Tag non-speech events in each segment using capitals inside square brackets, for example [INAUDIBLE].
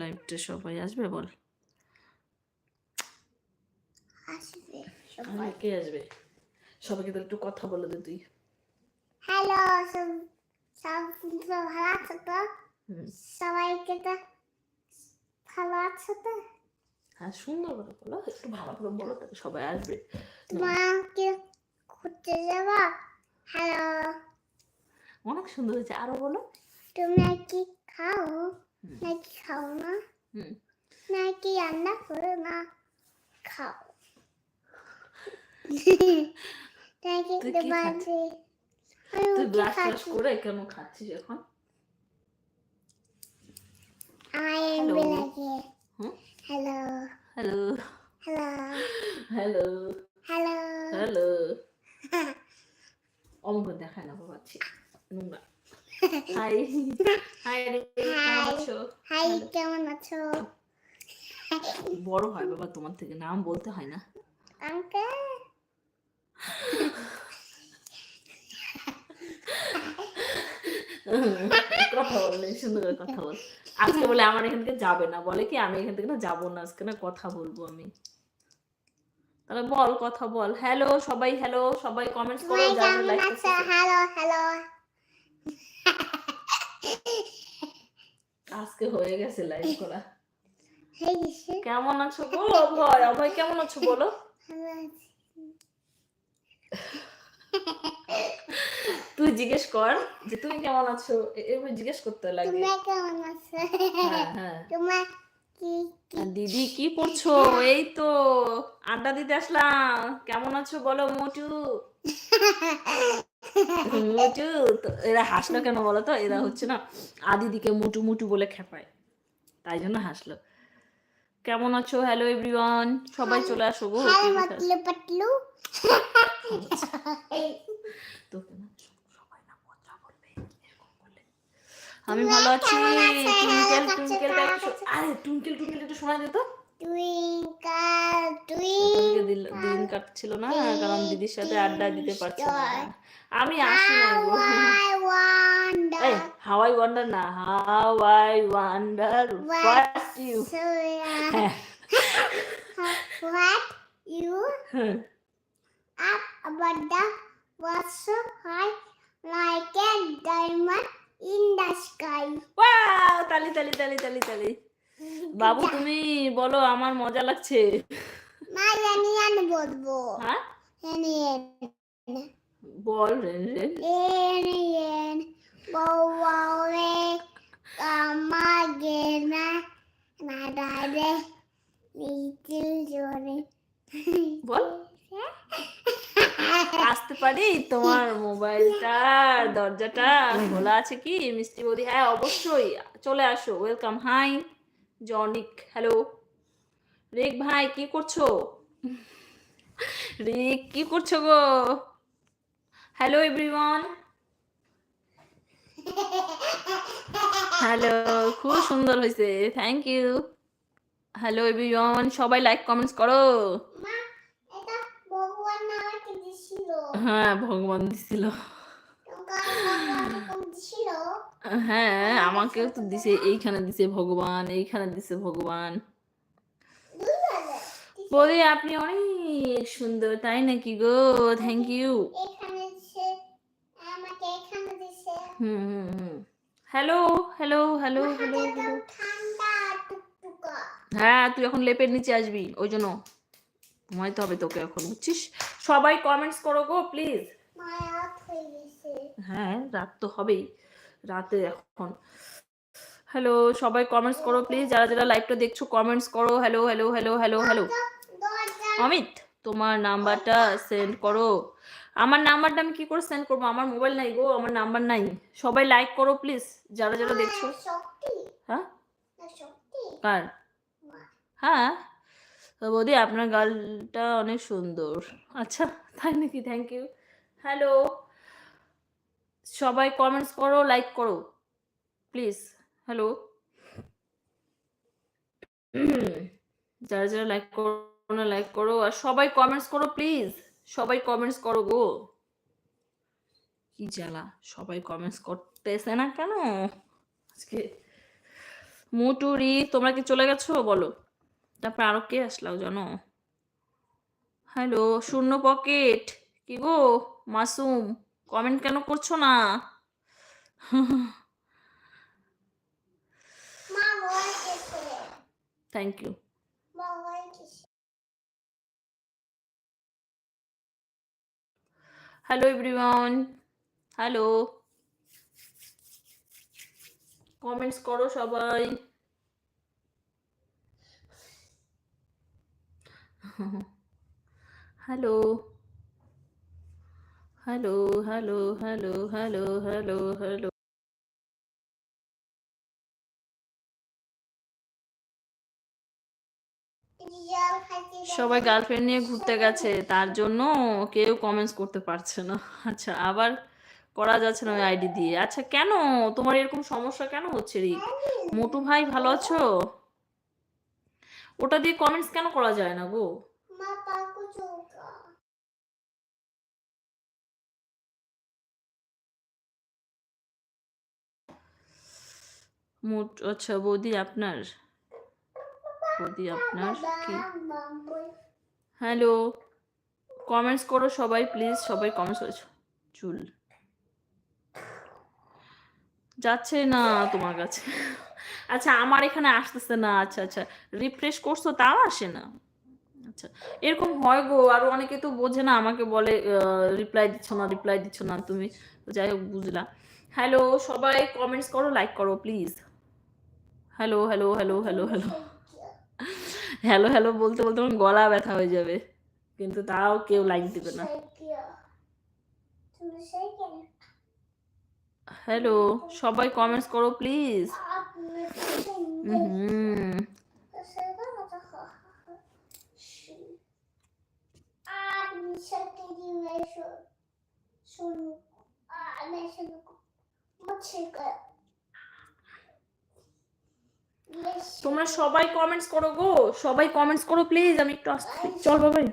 লাইভটা সবাই আসবে বল। আসবে সবাই। কে আসবে? সবাইকে তো একটু কথা বলে দে তুই। হ্যালো সব ভালো আছো তো? সবাইকে তো ভালো আছো তো? হ্যাঁ সুন্দর করে বলো একটু ভালো করে বলো তাহলে সবাই আসবে। তোমাকে ঘুরতে যাবা? হ্যালো অনেক সুন্দর হয়েছে আরও বলো। তুমি কি খাও। নাকি খাও না নাকি রান্না করো না খাও নাকি? আমি তুই ব্রাশ খাচ্ছি করে কেন খাচ্ছিস এখন আমার Hello. এমবি লাগে হুম? Hello hello hello hello hello hello অমুক দেখায় না পাচ্ছি নোংরা হাই হাই রে Hi. হাই কেমন আছো? বড় হয় বাবা তোমার থেকে নাম বলতে হয় না। আঙ্কেল কথা বললে সুন্দর করে কথা বল। আজকে বলে আমার এখান থেকে যাবে না বলে কি আমি এখান থেকে না যাব না আজকে না কথা বলব আমি। তাহলে বল কথা বল। হ্যালো সবাই হ্যালো সবাই কমেন্টস করো হ্যালো হ্যালো আজকে হয়ে গেছে লাইভ করা। কেমন আছো অভয় কেমন আছো বলো? তুই জিজ্ঞেস কর যে তুমি কেমন আছো? এভাবে জিজ্ঞেস করতে লাগে। তুমি কেমন আছো? হ্যাঁ হ্যাঁ। তোমার দিদি কি করছ? এই তো আড্ডা দিতে আসলাম। কেমন আছো বলো মোটু? [LAUGHS] মোটু এরা হাসলো কেন বলো তো এরা হচ্ছে না আদিদিকে মুটু মুটু বলে খেপায়। তাই জন্য হাসলো। কেমন আছো? হ্যালো এভরিওয়ান সবাই চলে আসো গো। পাতলু সবাই না কথা বলবে এরকম বললে আমি ভালো আছি। টুইঙ্কেল টুইঙ্কেলটা একটু শো- আরে টুইঙ্কেল টুইঙ্কেল একটু শোনা যেত? দিন কাটছিল না কারণ দিদির সাথে আড্ডা দিতে পারছি না আমি আসি না হাওয়াই ওয়ান্ডার না Hawaii wonder what you so, uh, হ্যাঁ what you হ্যাঁ। up about the was so high like a diamond in the sky. তালি তালি তালি তালি তালি বাবু তুমি বলো আমার মজা লাগছে। মা জানি জানি বলব। হ্যাঁ? জানি বল রেন রেন জানি জানি বউরে আমাকে না না দাদে লিটিল জোরে। বল। আসতে পারি? তোমার মোবাইলটার দরজাটা খোলা আছে কি? মিষ্টি বৌদি হ্যাঁ অবশ্যই। চলে আসো ওয়েলকাম হাই। জনিক হ্যালো রিক ভাই কি করছ? রিক কি করছ গো? হ্যালো এভরিওয়ান হ্যালো খুব সুন্দর হয়েছে থ্যাংক ইউ হ্যালো এভরিওয়ান সবাই লাইক কমেন্টস করো। মা ভগবান দিছিল। হ্যাঁ ভগবান দিছিল? হ্যাঁ আমাকেও তো দিছে এইখানে দিছে ভগবান এইখানে দিছে ভগবান। বলি আপনি অনেক সুন্দর তাই নাকি গো? Thank you hello hello hello hello hello হ্যাঁ তুই এখন লেপের নিচে আসবি ওই জন্য। ঘুমাইতে হবে তোকে এখন বুঝছিস? সবাই কমেন্টস করো গো প্লিজ হ্যাঁ রাত তো হবেই। রাতে এখন। হ্যালো সবাই কমেন্টস করো প্লিজ যারা যারা লাইভটা দেখছ কমেন্টস করো। Hello hello hello hello hello Amit তোমার নাম্বারটা সেন্ড করো। আমার নাম্বারটা আমি কি করে সেন্ড করব? আমার মোবাইল নাই গো আমার নাম্বার নাই। সবাই লাইক করো প্লিজ যারা যারা দেখছ। হ্যাঁ? কার? হ্যাঁ? বৌদি আপনার গালটা অনেক সুন্দর। আচ্ছা তাই নাকি? থ্যাংক ইউ হ্যালো সবাই কমেন্টস করো লাইক করো। প্লিজ হ্যালো [CLEARS THROAT] যারা যারা লাইক করো, না লাইক করো, আর সবাই কমেন্টস করো প্লিজ সবাই কমেন্টস করো গো। কি জ্বালা, সবাই কমেন্টস করতেছে না কেন? আজকে মুটুরি তোমরা কি চলে গেছো? বলো। তারপর আরও কে আসলাও জানো? হ্যালো শূন্য পকেট কি গো? মাসুম। কমেন্ট কেন করছ না? Thank you hello everyone hello comments করো? সবাই। [LAUGHS] Hello hello hello hello hello hello hello সবাই গার্লফ্রেন্ড নিয়ে ঘুরতে গেছে তার জন্য কেউ কমেন্টস করতে পারছে না। আচ্ছা আবার করা যাচ্ছে না ওই আইডি দিয়ে। আচ্ছা কেন? তোমার এরকম সমস্যা কেন হচ্ছে রি মোটু ভাই ভালো আছো? ওটা দিয়ে কমেন্টস কেন করা যায় না গো? মোট আচ্ছা বৌদি আপনার? বৌদি আপনার কি? হ্যালো কমেন্টস করো সবাই প্লিজ সবাই কমেন্টস করেছ। চুল। যাচ্ছে না তোমার কাছে। আচ্ছা আমার এখানে আসতেছে না আচ্ছা আচ্ছা। রিফ্রেশ করছ, তাও আসে না। আচ্ছা এরকম হয় গো, আর অনেকে তো বোঝে না, আমাকে বলে রিপ্লাই দিচ্ছ না রিপ্লাই দিচ্ছ না, তুমি। যাই হোক বুঝলাম হ্যালো সবাই কমেন্টস করো লাইক করো please hello hello hello hello hello hello hello বলতে বলতে আমার গলা ব্যথা হয়ে যাবে। কিন্তু তাও কেউ লাইক দিবে না। হ্যালো সবাই কমেন্টস করো প্লিজ হুম গো তোমরা সবাই কমেন্টস করো গো। সবাই কমেন্টস করো প্লিজ আমি একটু আসতে চল বাবাই।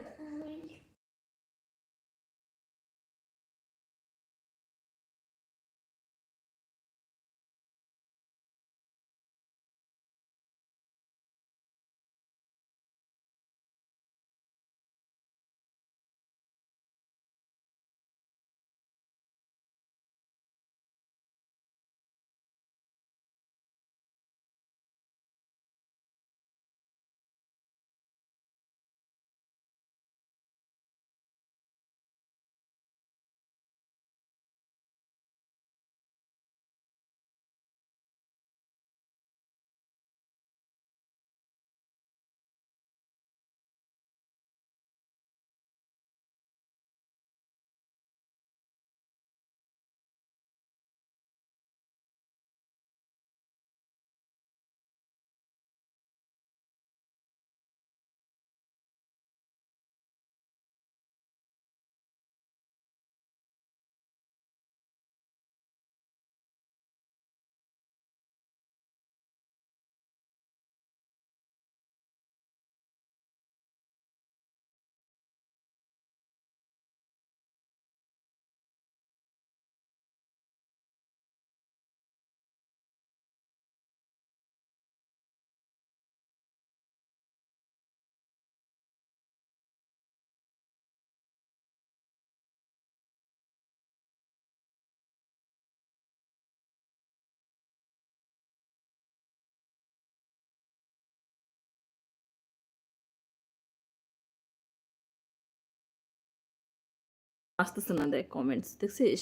আসতেছে না দেখ কমেন্টস দেখছিস?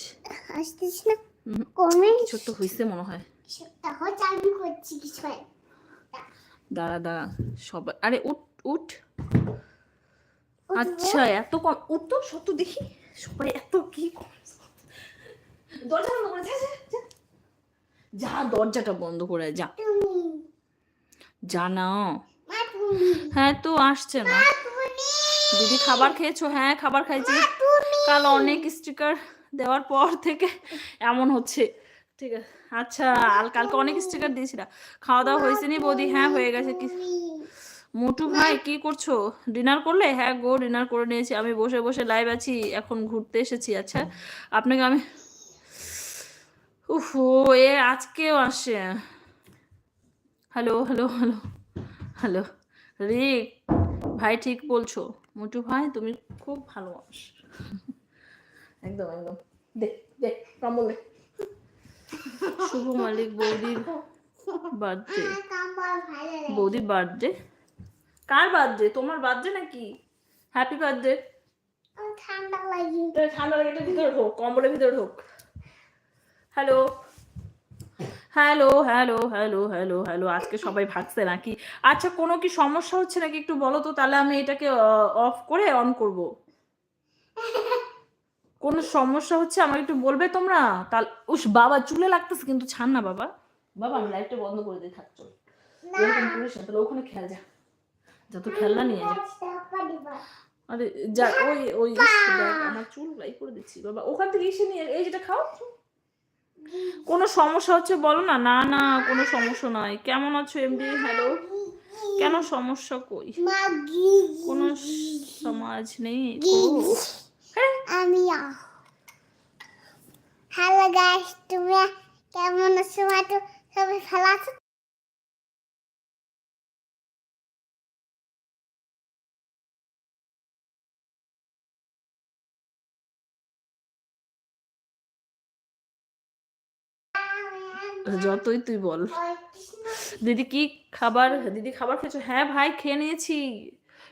আসতিস না। হুম। কমেন্ট কিছু একটা হয়েছে মনে হয়। তাহলে আমি করছি কিছু দাঁড়া দাঁড়া সবাই আরে উঠ উঠ। আচ্ছা এত কম উঠ তো সত্য দেখি। সবাই এত কি দরজা বন্ধ করে যা দরজাটা বন্ধ করে যা। তুমি যা না। হ্যাঁ তো আসছে না। দিদি খাবার খেয়েছো? হ্যাঁ খাবার খাইছি। কাল অনেক স্টিকার দেওয়ার পর থেকে এমন হচ্ছে। ঠিক আছে আচ্ছা আর কালকে অনেক স্টিকার দিয়েছিলাম খাওয়া দাওয়া হয়েছে নি বৌদি? হ্যাঁ হয়ে গেছে। কি মোটু ভাই, কি করছ? ডিনার করলে? হ্যাঁ গো, ডিনার করে নিয়েছি। আমি বসে বসে লাইভ আছি, এখন ঘুরতে এসেছি। আচ্ছা আপনাকে আমি উফ, এ আজকেও আসে। Hello hello hello hello. Rick, ভাই ঠিক বলছো। মোটু ভাই, তুমি খুব ভালো মানুষ। একদম একদম। দে দে কম্বল দে। শুভ মালিক বৌদির বার্থডে। বৌদির বার্থডে? কার বার্থডে? তোমার বার্থডে নাকি? হ্যাপি বার্থডে ঠান্ডা লাগে ঠান্ডা লাগে একটু ভিতরে ঢোক কম্বলের ভিতরে ঢোক। Hello hello hello hello hello hello আজকে সবাই ভাগছে নাকি? আচ্ছা কোনো কি সমস্যা হচ্ছে নাকি একটু বলো তো? তাহলে আমি এটাকে অফ করে অন করব। [LAUGHS] কোনো সমস্যা হচ্ছে? আমাকে একটু বলবে তোমরা? তাহলে উস বাবা চুলে লাগতেছে কিন্তু ছাড় না বাবা। বাবা আমি লাইটটা বন্ধ করে দিয়ে থাকছো এরকম করিস না তাহলে ওখানে খেল যা। যত খেলনা নিয়ে যা। আরে যা ওই ওই আমার চুল লাই করে দিচ্ছি বাবা। ওখান থেকে এসে নিয়ে এই যেটা খাও। কোনো সমস্যা হচ্ছে বলো না? না না কোনো সমস্যা নাই। কেমন আছো এমডি হ্যালো কেন সমস্যা কই? কোনো সমাজ নেই। আমি হ্যালো গাইস তুমি কেমন আছো? মাটু সবাই ভালো আছো? যতই তুই বল। দিদি কি খাবার, দিদি খাবার খেয়েছো? হ্যাঁ ভাই, খেয়ে নিয়েছি।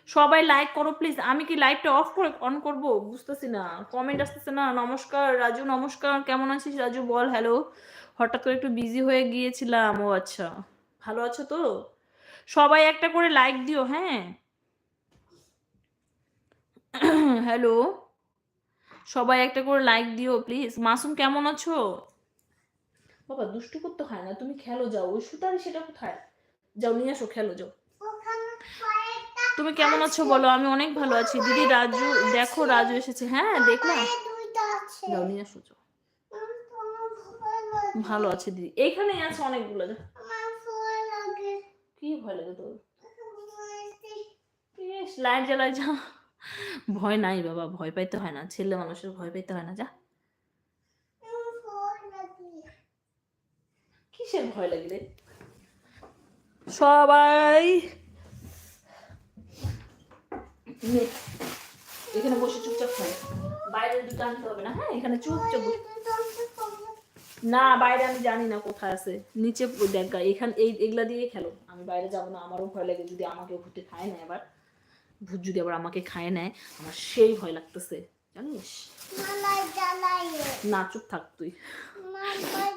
সবাই লাইক করো প্লিজ আমি কি লাইভটা অফ করে অন করব? বুঝতেছি না। কমেন্ট আসতেছে না। নমস্কার, রাজু, নমস্কার। কেমন আছিস রাজু? বল হ্যালো হঠাৎ করে একটু বিজি হয়ে গিয়েছিলাম। ও আচ্ছা। ভালো আছো তো? সবাই একটা করে লাইক দিও হ্যাঁ? [CLEARS THROAT] হ্যালো সবাই একটা করে লাইক দিও প্লিজ মাসুম, কেমন আছো? বাবা, দুষ্টু করতে হয় না। তুমি খেলো, যাও। ওই সুতারি সেটা কোথায়? যাও, নিয়ে আসো, খেলো, যাও। তুমি কেমন আছো বলো? আমি অনেক ভালো আছি। দিদি রাজু দেখো রাজু এসেছে। হ্যাঁ দেখলাম যাও নিয়ে আসো ভালো আছে দিদি। এইখানেই আছে অনেকগুলো কি ভয় লাগে তোর? লাইট জ্বালায় যা। ভয় নাই বাবা ভয় পাইতে হয় না। ছেলে মানুষের ভয় পাইতে হয় না যা। কিসের ভয় লাগলে সবাই এখানে বসে চুপচাপ খাই বাইরে দুটো আনতে হবে না হ্যাঁ? এখানে চুপচাপ না বাইরে আমি জানি না কোথায় আছে। নিচে দেখ এখান এই এগুলা দিয়ে খেলো। আমি বাইরে যাব না আমারও ভয় লাগে যদি আমাকে ভূতে খায় না এবার। ভূত যদি আবার আমাকে খায় নেয় আমার সেই ভয় লাগতেছে জানিস? না চুপ থাক তুই।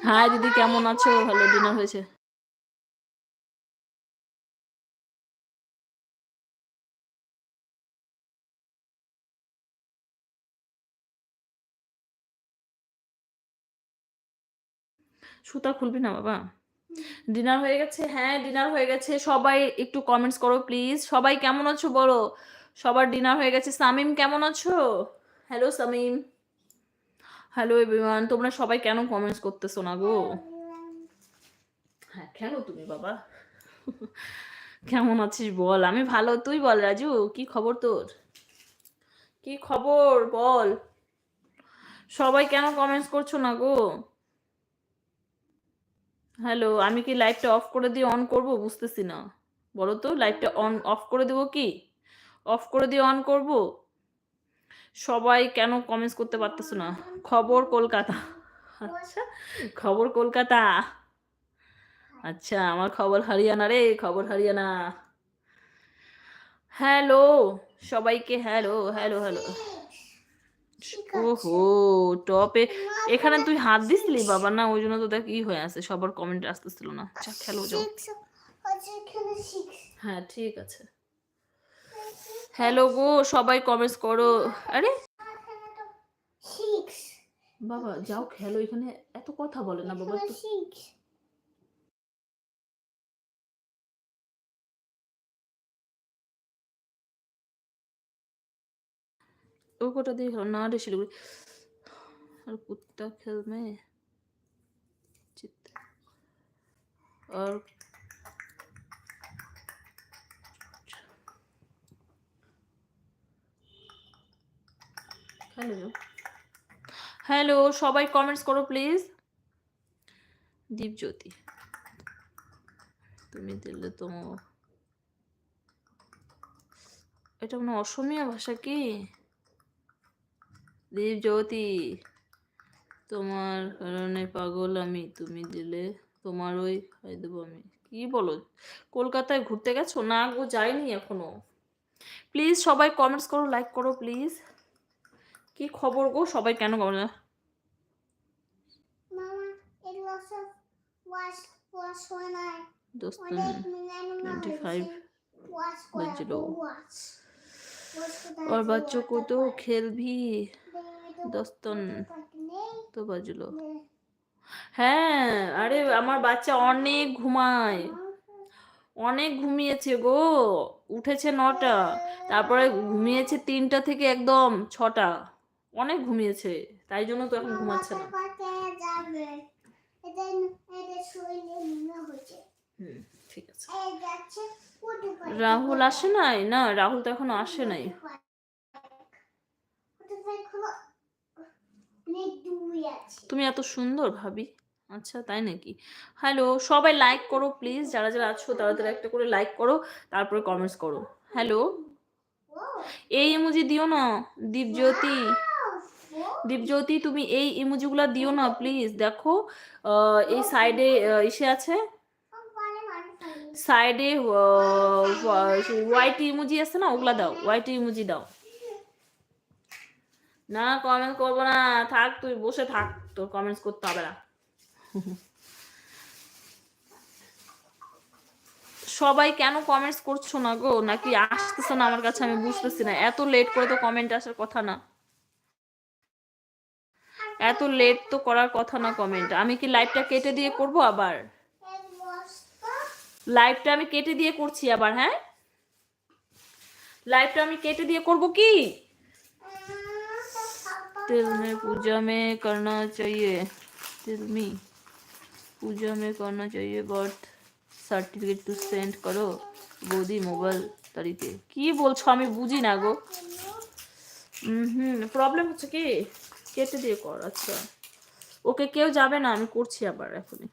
হাই দিদি কেমন আছো? ভালো ডিনার হয়েছে? সুতা খুলবি না, বাবা? ডিনার হয়ে গেছে হ্যাঁ ডিনার হয়ে গেছে। সবাই একটু কমেন্টস করো প্লিজ সবাই কেমন আছো বলো? সবার ডিনার হয়ে গেছে। সামিম, কেমন আছো? হ্যালো সামিম। হ্যালো এভরিওয়ান তোমরা সবাই কেন কমেন্টস করতেছো না গো? হ্যাঁ কেন তুমি, বাবা? কেমন আছিস বল? আমি ভালো। তুই বল, রাজু, কি খবর তোর? কি খবর? বল। সবাই কেন কমেন্টস করছ না গো? হ্যালো আমি কি লাইভটা অফ করে দিয়ে অন করব? বুঝতেছি না। বলো তো লাইভটা অন অফ করে দেবো কি? অফ করে দিয়ে অন করব? সবাই কেন কমেন্টস করতে পারতেছো না? খবর কলকাতা। আচ্ছা খবর কলকাতা। আচ্ছা আমার খবর হরিয়ানা রে, খবর হরিয়ানা। হ্যালো সবাইকে হ্যালো হ্যালো হ্যালো ওহো টপে। এখানে তুই হাত দিছিলি বাবা? না ওই জন্য তো দেখ ই হয়ে আছে সবার কমেন্ট আসতেছিল না। আচ্ছা খেলো যাও। সিক্স হ্যাঁ ঠিক আছে। হ্যালো গো সবাই কমেন্টস করো। আরে? সিক্স বাবা যাও খেলো। এখানে এত কথা বলে না বাবা ও কোটা দিয়ে খেলো না রে শিলিগুড়ি আর কুত্তা খেল মে चित और হ্যালো হ্যালো সবাই কমেন্টস করো প্লিজ দীপজ্যোতি তো তুমি দিলে তো এটা মানে অসমীয়া ভাষা কি দীপ জ্যোতি তোমার কারণে পাগল আমি। তুমি দিলে তোমার ওই খাই দেবো আমি। কি বলো? কলকাতায় ঘুরতে গেছো? না গো যাইনি এখনও। প্লিজ সবাই কমেন্টস করো লাইক করো প্লিজ কি খবর গো? সবাই কেন করে when I দোস্ত when I और बच्चों को तो खेल भी दोस्तन তো বাজলো হ্যাঁ আরে আমার বাচ্চা অনেক ঘুমায় অনেক ঘুমিয়েছে গো উঠেছে নটা তারপরে ঘুমিয়েছে তিনটা থেকে একদম ছটা অনেক ঘুমিয়েছে তাই জন্য তো এখন ঘুমাচ্ছে না যাবে এটা এটা শরীরে মনে হচ্ছে হুম ঠিক আছে। রাহুল আসে নাই? না রাহুল তো এখনও আসে নাই। আছে। তুমি এত সুন্দর ভাবি। আচ্ছা তাই নাকি? হ্যালো সবাই লাইক করো প্লিজ যারা যারা আছো তারা তারা একটা করে লাইক করো তারপরে কমেন্টস করো। হ্যালো এই ইমোজি দিও না দীপজ্যোতি। দীপজ্যোতি তুমি এই ইমোজিগুলো দিও না প্লিজ দেখো আহ, এই সাইডে এসে আছে। মানে মানে সাইডে হোয়াইট ইমোজি আছে না, ওগুলা দাও হোয়াইট ইমোজি দাও। না কমেন্ট করব না, থাক তুই, বসে থাক, তোর কমেন্টস করতে হবে না। সবাই কেন কমেন্টস করছ না গো? নাকি আসতেছে না আমার কাছে, আমি বুঝতেছি না। এত লেট করে তো কমেন্ট আসার কথা না। এত লেট তো করার কথা না কমেন্ট আমি কি লাইভটা কেটে দিয়ে করব আবার? লাইভটা আমি কেটে দিয়ে করছি আবার হ্যাঁ লাইভটা আমি কেটে দিয়ে করব কি तिल में पूजा में करना चाहिए तिल में पूजा में करना चाहिए বাট সার্টিফিকেট টু সেন্ড করো বৌদি মোবাইল তারিতে কি বলছো আমি বুঝি না গো হুম প্রবলেম হচ্ছে কি কেটে দিয়ে কর আচ্ছা ওকে কেউ যাবে না আমি করছি আবার এখনই